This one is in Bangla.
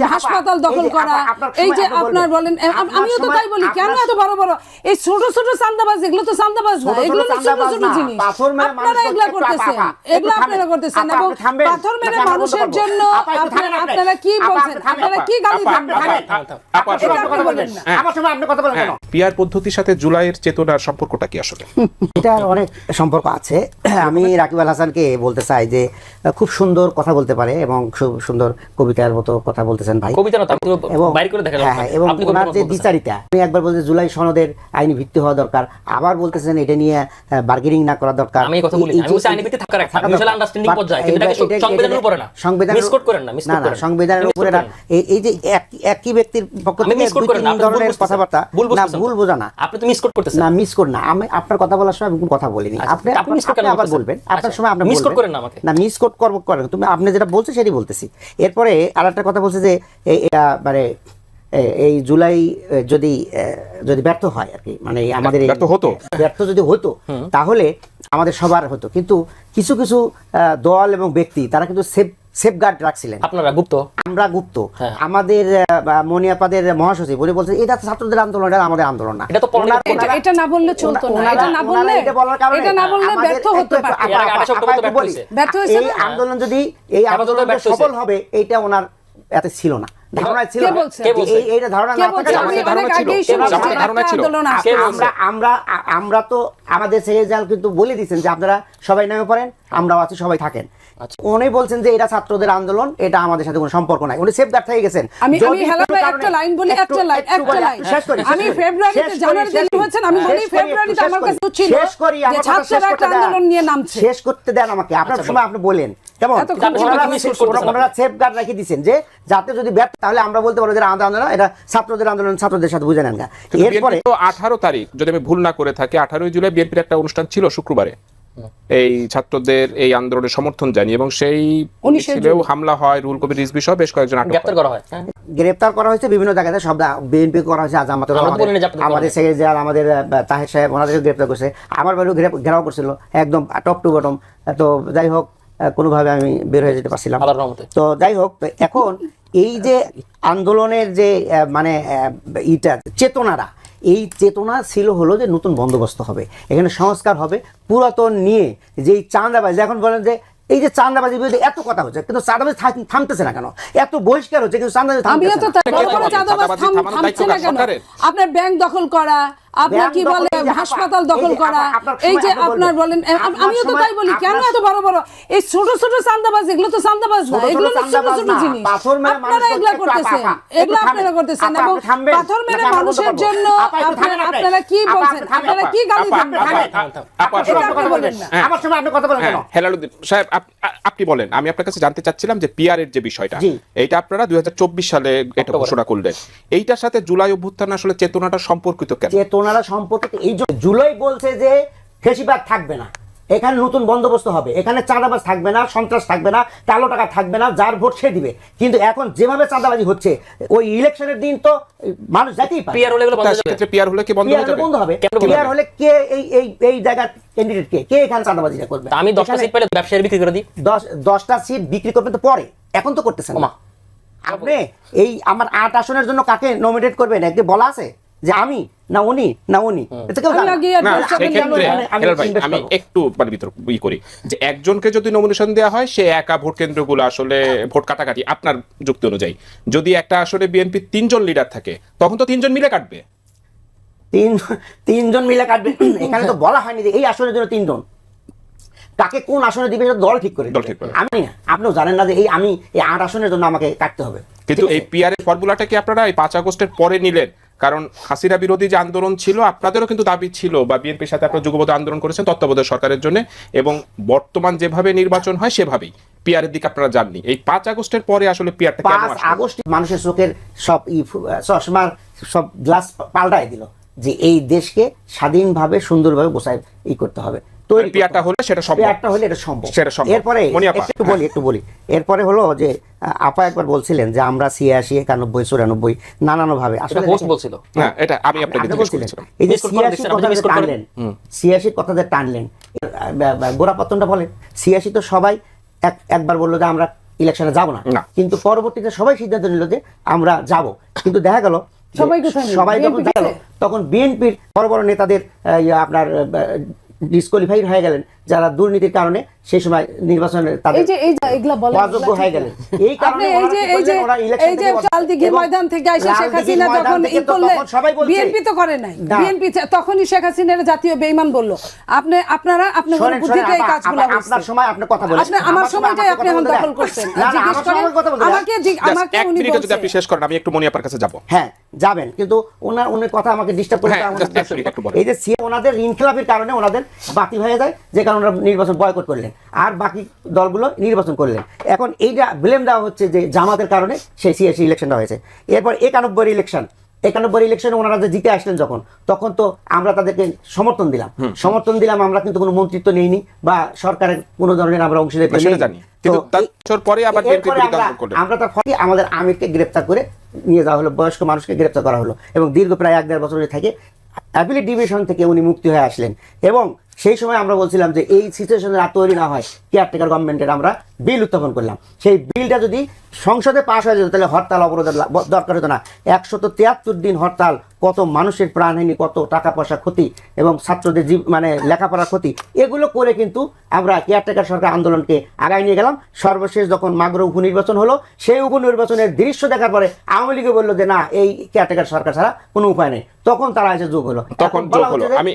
যে হাসপাতাল দখল করা এই যে আপনার বলেন আমিও তো তাই বলি কেন এত বড় বড়? এই ছোট ছোট চান্দাবাজ এগুলো তো চান্দাবাজ না এগুলো তো ছোট ছোট জিনিস। আপনারা মানুষ এগুলা করতেছেন এগুলো আপনারা করতেছেন। এবং পাথর মেরে মানুষের জন্য আপনারা কি বলছেন? আপনারা কি গালি পিয়ার পদ্ধতির সাথে জুলাইয়ের চেতনার সম্পর্কটা কি আসলে? এটার অনেক সম্পর্ক আছে। আমি রাকিব আল হাসানকে বলতে চাই যে খুব সুন্দর কথা বলতে পারে এবং খুব সুন্দর কবিতার মতো কথা বলতেছেন ভাই। কবিতা না, আপনি তো এবং বাইর করে দেখালেন হ্যাঁ, হ্যাঁ, এবং আপনি ওনার যে বিচারিতা উনি একবার বলছেন জুলাই সনদের আইনি ভিত্তি হওয়া দরকার। আবার বলতেছেন এটা নিয়ে বার্গেনিং না করা দরকার। আমি কথা বলি আমি আইনি ভিত্তি থাকা mutual দরকার। understanding পর্যায়ে, কিন্তু এটাকে সংবিধানের উপরে না। সংবিধানের Misquote করেন না, misquote না না করেন। না। সংবিধানের উপরে না। এই যে একই ব্যক্তির পক্ষ থেকে দুই তিন ধরনের কথাবার্তা। না ভুল বোঝা না। আপনি তো মিসকোট করতেছেন। না না। আমি আপনার কথা বলার সময় আমি কথা বলিনি। আচ্ছা, আপনি আপনি আবার বলবেন। আপনার আচ্ছা, সময় আপনি। করেন না আমাকে। না মিস কোট করব করেন। তুমি আপনি যেটা বলছেন সেটাই বলতেছি। এরপরে আরেকটা কথা বলছে যে এই- এটা মানে এই জুলাই যদি যদি ব্যর্থ হয় আর কি মানে আমাদের ব্যর্থ হতো? ব্যর্থ যদি হতো তাহলে আমাদের সবার হতো কিন্তু কিছু কিছু দল এবং ব্যক্তি তারা কিন্তু সেফ সেফগার্ড রাখছিলেন আপনারা গুপ্ত আমরা গুপ্ত হ্যাঁ। আমাদের মনিয়াপাদের মহাসচিব উনি বলছেন এটা ছাত্রদের আন্দোলন এটা আমাদের আন্দোলন না এটা তো এটা এটা না বললে চলতো না এটা না বললে এটা বলার কারণে এটা না বললে ব্যর্থ হতে ব্যর্থ হয়েছে। এই আন্দোলন যদি এই আন্দোলন সফল হবে এইটা ওনার এতে ছিল না। ধারণা ছিল বলছে? এই- এইটা ধারণা না ছিল। আমরা আমরা আমরা তো আমাদের সেজাল কিন্তু বলে দিচ্ছেন যে আপনারা সবাই নামে পড়েন আমরাও আছি সবাই থাকেন। উনি বলছেন যে এটা ছাত্রদের আন্দোলন এটা আমাদের সাথে কোনো সম্পর্ক নাই। উনি সেফগার্ড হয়ে গেছেন। আমি আমি হেলা ভাই একটা লাইন বলি একটা লাইন একটা লাইন শেষ করি, আমি ফেব্রুয়ারিতে করি, হয়েছেন আমি বলি ফেব্রুয়ারিতে আমার কাছে ছিল শেষ করি আমার কথা শেষ করতে দেন। আন্দোলন নিয়ে নামছে। শেষ করতে দেন আমাকে আপনার আচ্ছা, সময় আপনি বলেন। কেমন? ওনারা misquote করতেছেন। ওনারা রেখে দিচ্ছেন যে যাতে যদি ব্যর্থ তাহলে আমরা বলতে পারব যে আন্দোলন এটা ছাত্রদের আন্দোলন ছাত্রদের সাথে বুঝে নেন। এরপরে তো আঠারো তারিখ যদি আমি ভুল না করে থাকি আঠারোই জুলাই বিএনপির একটা অনুষ্ঠান ছিল শুক্রবারে। এই ছাত্রদের এই আন্দোলনের সমর্থন জানিয়ে এবং সেই মিছিলেও হামলা হয় রুল কবির রিজবি সহ বেশ কয়েকজন আটক গ্রেপ্তার করা হয় হ্যাঁ। গ্রেপ্তার করা হয়েছে বিভিন্ন জায়গাতে সব বিএনপি করা হয়েছে তো যে আমাদের সেক্রেটারি আমাদের তাহের সাহেব ওনাদেরকে গ্রেপ্তার করছে। আমার বাড়িও ঘেরা- ঘেরাও করছিল একদম টপ টু বটম তো যাই হোক কোনোভাবে আমি বের হয়ে যেতে পারছিলাম। তো যাই হোক এখন এই যে আন্দোলনের যে আহ, মানে আহ, ইটা চেতনারা এই চেতনা ছিল হলো যে নতুন বন্দোবস্ত হবে। এখানে সংস্কার হবে। পুরাতন নিয়ে যে এই চাঁদাবাজি এখন বলেন যে এই যে চান্দাবাজি বিরুদ্ধে এত কথা হচ্ছে কিন্তু চাঁদাবাজি থামতেছে না কেন? এত বহিষ্কার হচ্ছে কিন্তু চাঁদাবাজি থামতেছে না। কেন? আপনার ব্যাংক দখল করা আপনার কি বলে হাসপাতাল দখল করা? এই যে আপনি আপনার বলেন আমিও তো তাই বলি কেন এত বড় বড়? এই ছোট ছোট চাঁদাবাজ এগুলো তো চাঁদাবাজ না ছোট ছোট এগুলো ছোট ছোট জিনিস। আপনারা এগুলা করতেছেন এগুলো আপনারা করতেছেন। এবং পাথর মেরে মানুষের জন্য আপনারা কি বলছেন? আপনারা কি গালি আপনি বলেন সাহেব আপনি আমি আপনার কাছে জানতে চাচ্ছিলাম যে পিয়ারের যে বিষয়টা। এইটা আপনারা দুই হাজার চব্বিশ সালে এটা ঘোষণা করলেন। এইটার সাথে জুলাই অভ্যুত্থান আসলে চেতনাটা সম্পর্কিত কেন চেতনারা সম্পর্কিত এই জন্য জুলাই বলছে যে ফেসিবাদ থাকবে না। এখানে নতুন বন্দোবস্ত হবে। এখানে চাঁদাবাজ থাকবে না সন্ত্রাস থাকবে না কালো টাকা থাকবে না যার ভোট সে দিবে। কিন্তু এখন যেভাবে চাঁদাবাজি হচ্ছে ওই ইলেকশনের দিন তো মানুষ যেতেই পারে পিয়ার হলে হয়ে পিয়ার হলে কি বন্ধ হয়ে বন্ধ হবে। পিয়ার হলে কে এই এই এই জায়গার ক্যান্ডিডেট কে? কে এখানে চাঁদাবাজিটা করবে? আমি দশটা সিট পেলে ব্যবসায়ী বিক্রি করে দিই। দশ দশটা সিট বিক্রি করবেন তো পরে। এখন তো করতেছেন। আপনি এই আমার আট আসনের জন্য কাকে নমিনেট করবেন? একটি বলা আছে? যে আমি না উনি না উনি। আমি। একটু মানে ভিতর ই করি যে একজনকে যদি নমিনেশন দেওয়া হয় সে একা ভোট কেন্দ্রগুলো আসলে ভোট কাটাকাটি আপনার যুক্তি অনুযায়ী। যদি একটা আসলে বিএনপি তিনজন লিডার থাকে তখন তো তিনজন মিলে কাটবে। তিন তিনজন মিলে কাটবে। এখানে তো বলা হয়নি যে এই আসনের জন্য তিনজন। কাকে কোন আসনে দিবে সেটা দল ঠিক করে দল ঠিক করে। আমি না আপনিও জানেন না যে এই আমি এই আট আসনের জন্য আমাকে কাটতে হবে। কিন্তু এই আছে? পিআর এর ফর্মুলাটা কি আপনারা এই পাঁচ আগস্টের পরে নিলেন? কারণ হাসিনা বিরোধী যে আন্দোলন ছিল আপনাদেরও কিন্তু দাবি ছিল বা বিএনপির সাথে আপনারা যুগবদ্ধ আন্দোলন করেছেন তত্ত্বাবধায়ক সরকারের জন্য এবং বর্তমান যেভাবে নির্বাচন হয় সেভাবেই। পিআর এর দিকে আপনারা যাননি এই পাঁচ আগস্টের পরে আসলে পিয়ারটা পাঁচ আগস্ট মানুষের চোখের সব চশমার সব গ্লাস পাল্টাই দিল যে এই দেশকে স্বাধীনভাবে সুন্দরভাবে গোছায় ই করতে হবে। তৈরি করতে পিয়ারটা হবে। হলে সেটা সম্ভব। পিয়ারটা হলে এটা সম্ভব। সেটা সম্ভব। এরপরে একটু বলি একটু বলি। এরপরে হলো যে আপা একবার বলছিলেন যে আমরা ছিয়াশি একানব্বই চুরানব্বই নানানো ভাবে হোস্ট বলছিল। হ্যাঁ এটা আমি আপনাকে আপনি জিজ্ঞেস বলছিলেন করেছিলাম। এই যে Miss call করে ছিয়াশি কথা যে টানলেন ছিয়াশির কথা যে টানলেন গোড়াপত্তনটা বলেন ছিয়াশি তো সবাই এক একবার বলল যে আমরা ইলেকশনে যাব না। কিন্তু পরবর্তীতে সবাই সিদ্ধান্ত নিল যে আমরা যাব। কিন্তু দেখা গেল সবাই যখন দেখা গেল তখন বিএনপির বড় বড় নেতাদের আপনার ডিসকোয়ালিফাইড হয়ে গেলেন। যারা দুর্নীতির কারণে সেই সময় নির্বাচনে তাদের এই যে এই এগুলা বলেন অযোগ্য হয়ে গেলেন। এই কারণে এই যে এই যে এই যে চালদিঘির ময়দান থেকে আইসা শেখ হাসিনা যখন ই করলে বিএনপি তো করে নাই। বিএনপি তখনই শেখ হাসিনার জাতীয় বেঈমান বলল। আপনি আপনারা আপনার বুদ্ধিতে এই কাজগুলো আপনার সময় আপনি কথা বলেন। আপনি আমার সময়টাই আপনি এখন দখল করছেন। আমাকে আমাকে উনি যদি শেষ করেন আমি একটু মনিয়াপার কাছে যাব। হ্যাঁ যাবেন কিন্তু ওনার ওনার কথা আমাকে ডিস্টার্ব করে হ্যাঁ। এই যে সি ওনাদের ইনকিলাবের কারণে ওনাদের বাতিল হয়ে যায় যে কারণে ওরা নির্বাচন বয়কট করলেন। আর বাকি দলগুলো নির্বাচন করলেন। এখন এইটা ব্লেম দেওয়া হচ্ছে যে জামাতের কারণে সেই সিএসি ইলেকশনটা হয়েছে। এরপর একানব্বই ইলেকশন একানব্বই ইলেকশনে ওনারা যে জিতে আসলেন যখন তখন তো আমরা তাদেরকে সমর্থন দিলাম। সমর্থন দিলাম আমরা কিন্তু কোনো মন্ত্রিত্ব নেইনি বা সরকারের কোনো ধরনের আমরা অংশীদারিত্ব বছর আমরা- তার ফলে আমাদের আমিরকে গ্রেপ্তার করে নিয়ে যাওয়া হলো বয়স্ক মানুষকে গ্রেপ্তার করা হলো। এবং দীর্ঘ প্রায় এক দেড় বছরের থেকে অ্যাপিলেট ডিভিশন থেকে উনি মুক্তি হয়ে আসলেন। এবং সেই সময় আমরা বলছিলাম যে এই সিচুয়েশনের আর তৈরি না হয়। কেয়ারটেকার গভর্নমেন্টের আমরা বিল উত্থাপন করলাম। সেই বিলটা যদি সংসদে পাশ হয়ে যেত তাহলে হরতাল অবরোধের দরকার হতো না। একশত তিয়াত্তর দিন হরতাল কত মানুষের প্রাণহানি কত টাকা পয়সা ক্ষতি এবং ছাত্রদের জীব মানে লেখাপড়ার ক্ষতি এগুলো করে কিন্তু আমরা কেয়ারটেকার সরকার আন্দোলনকে আগায় নিয়ে গেলাম। সর্বশেষ যখন মাগ্র উপনির্বাচন হলো সেই উপনির্বাচনের দৃশ্য দেখার পরে আওয়ামী লীগে বলল যে না এই কেয়ারটেকার সরকার ছাড়া কোনো উপায় নেই। তখন তারা এসে যোগ হলো। তখন যোগ হলো। আমি